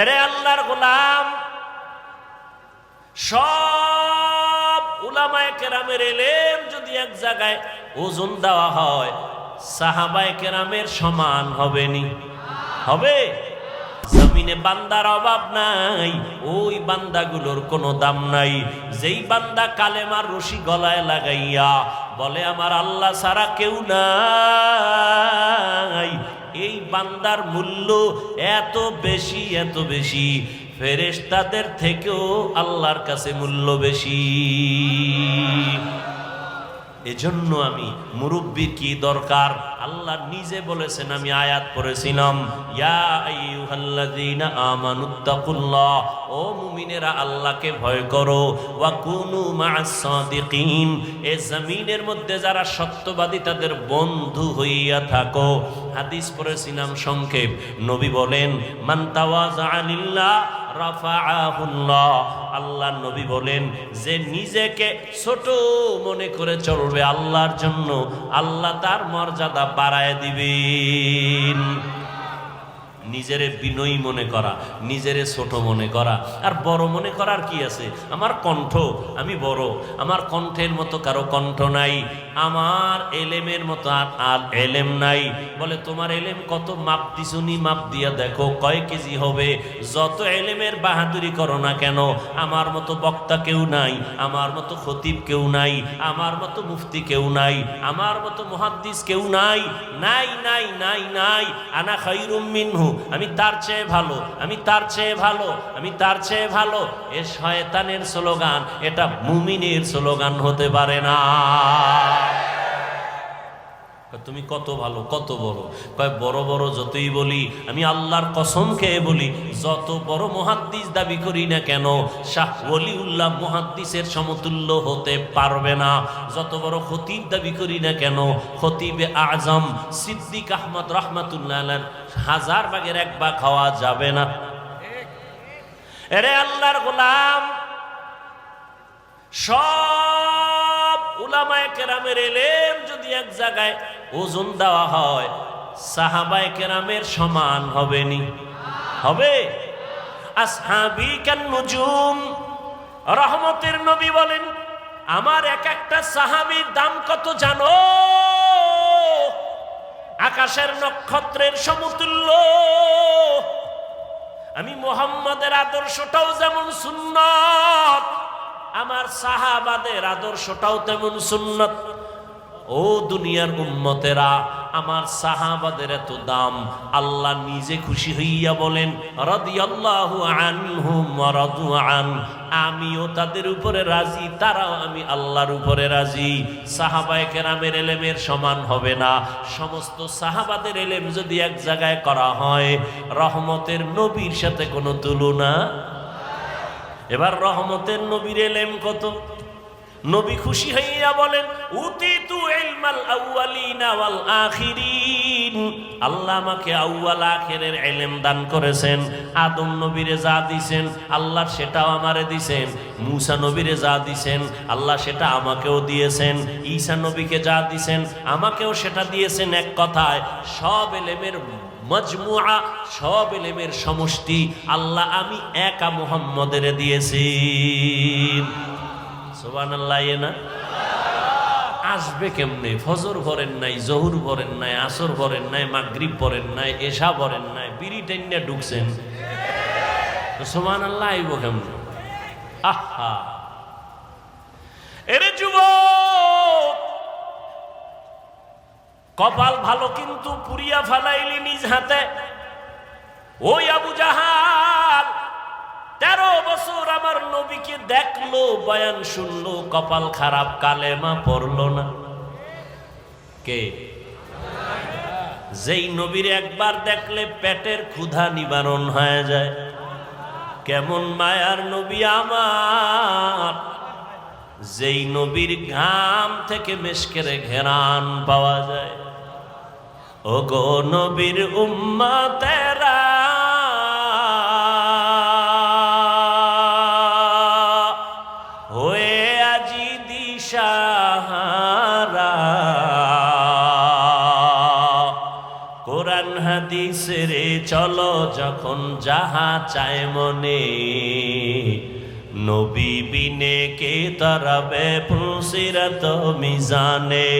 এরে আল্লাহর গোলাম, সব উলামায় কেরামের এলেম যদি এক জায়গায় ওজন দেওয়া হয়, সাহাবায়ে কেরামের সমান হবে নি? হবে? জমিনে বান্দার অভাব নাই, ওই বান্দাগুলোর কোনো দাম নাই। যেই বান্দা কালেমার রশি গলায় লাগাইয়া বলে, আমার আল্লাহ ছাড়া কেউ নাই। এই বান্দার মূল্য এত বেশি এত বেশি। ফেরেশতাদের থেকেও আল্লাহর কাছে মূল্য বেশি। এজন্য আমি মুরব্বীর কি দরকার? আল্লাহ নিজে বলেছেন, আমি আয়াত আমানুত্তাকুল্লাহ ও মুমিনেরা আল্লাহকে ভয় করো এ জমিনের মধ্যে যারা সত্যবাদী তাদের বন্ধু হইয়া থাকো। হাদিস পড়েছিলাম সংক্ষেপ। নবী বলেন মান্তাওয়াজা লিল্লাহ রাফাআহুল্লাহ আল্লাহ নবী বলেন, যে নিজেকে ছোট মনে করে চলবে আল্লাহর জন্য, আল্লাহ তার মর্যাদা বাড়ায় দিবেন। নিজেরে বিনয়ী মনে করা, নিজেরে ছোট মনে করা। আর বড় মনে করার কি আছে? আমার কণ্ঠ, আমি বড়। আমার কণ্ঠের মতো কারও কণ্ঠ নাই। আমার এলেমের মতো আর আর এলেম নাই। বলে, তোমার এলেম কত? মাপ দিছুনি মাপ দিয়া দেখো, কয় কেজি হবে? যত এলেমের বাহাদুরি করো না কেন? আমার মতো বক্তা কেউ নাই। আমার মতো খতিব কেউ নাই। আমার মতো মুফতি কেউ নাই। আমার মতো মুহাদ্দিস কেউ নাই। নাই নাই নাই নাই। আনা খাইরুম মিনহু। আমি তার চেয়ে ভালো, আমি তার চেয়ে ভালো, আমি তার চেয়ে ভালো। এ শয়তানের স্লোগান, এটা মুমিনের স্লোগান হতে পারে না। তুমি কত ভালো, কত বড়? কয়, বড় বড় যতই বলি, আমি আল্লাহর কসম খেয়ে বলি, যত বড় মহাদ্দিস দাবি করি না কেন, শাহ ওলিউল্লাহ মহাদ্দিসের সমতুল্য হতে পারবে না। যত বড় খতিব দাবি করি না কেন, খতিবে আজম সিদ্দিক আহমদ রহমাতুল্লাহ হাজার ভাগের এক ভাগ খাওয়া যাবে না। এরে আল্লাহর গোলাম, সব উলামায়ে কেরামের এলেম যদি এক জায়গায় ওজন দেওয়া হয়, সাহাবায়ে কেরামের সমান হবে নি। হবে? আসহাবি কেন নুজুম? রহমতের নবী বলেন, আমার এক একটা সাহাবির দাম কত জানো? আকাশের নক্ষত্রের সমতুল্য। আমি মোহাম্মদের আদর্শটাও যেমন সুন্নত আমার সাহাবাদের আদর্শটাও তেমন সুন্নত। ও দুনিয়ার উম্মতেরা, আমার সাহাবাদের এত দাম, আল্লাহ নিজে খুশি হইয়া বলেন আমিও তাদের উপরে রাজি, তারাও আমি আল্লাহর উপরে রাজি। সাহাবায়ে কেরামের এলেমের সমান হবে না। সমস্ত সাহাবাদের এলেম যদি এক জায়গায় করা হয়, রহমতের নবীর সাথে কোনো তুলনা এবার রহমতের নবীর এলেম কত? নবী খুশি হইয়া বলেন, উতিতু ইলমাল আউয়ালিনা ওয়াল আখিরিন। আল্লাহ আমাকে আউয়াল আখিরের এলেম দান করেছেন। আদম নবীরে যা দিছেন, আল্লাহ সেটাও আমারে দিছেন। মুসা নবীরে যা দিছেন, আল্লাহ সেটা আমাকেও দিয়েছেন। ঈসা নবীকে যা দিছেন, আমাকেও সেটা দিয়েছেন এক কথায়। সব এলেমের মজমুআ, সব এলেমের সমষ্টি। আল্লাহ আমি একা মুহাম্মদের দিয়েছি। সুবহানাল্লাহ না? আসবে কেমনে? ফজর ভরেন নাই, জহুর ভরেন নাই, আসর ভরেন নাই, মাগরিব ভরেন নাই, এশা ভরেন নাই, বিড়ি ঢুকছেন। তো সোমান আল্লাহ আইব কেমনে? আহা! এরে যুবক! কপাল ভালো কিন্তু পুরিয়া ফালাইলি নিজ হাতে। ওই আবু জাহাল, তেরো বছর আমার নবীকে দেখল, বয়ান শুনলো, কপাল খারাপ, কালেমা পড়ল না। কে? যেই নবীর একবার দেখলে পেটের ক্ষুধা নিবারণ হয়ে যায়। কেমন মায়ার নবী আমার। যেই নবীর ঘাম থেকে মেশকেরে ঘেরান পাওয়া যায়। ও গো নবীর উম্মা তেরা হয়ে আজি দিশাহারা। কোরআন হাদিসের চলো যখন যাহা চায় মনে। নবী বিনে কে তরবে ফুলসিরত মিজানে।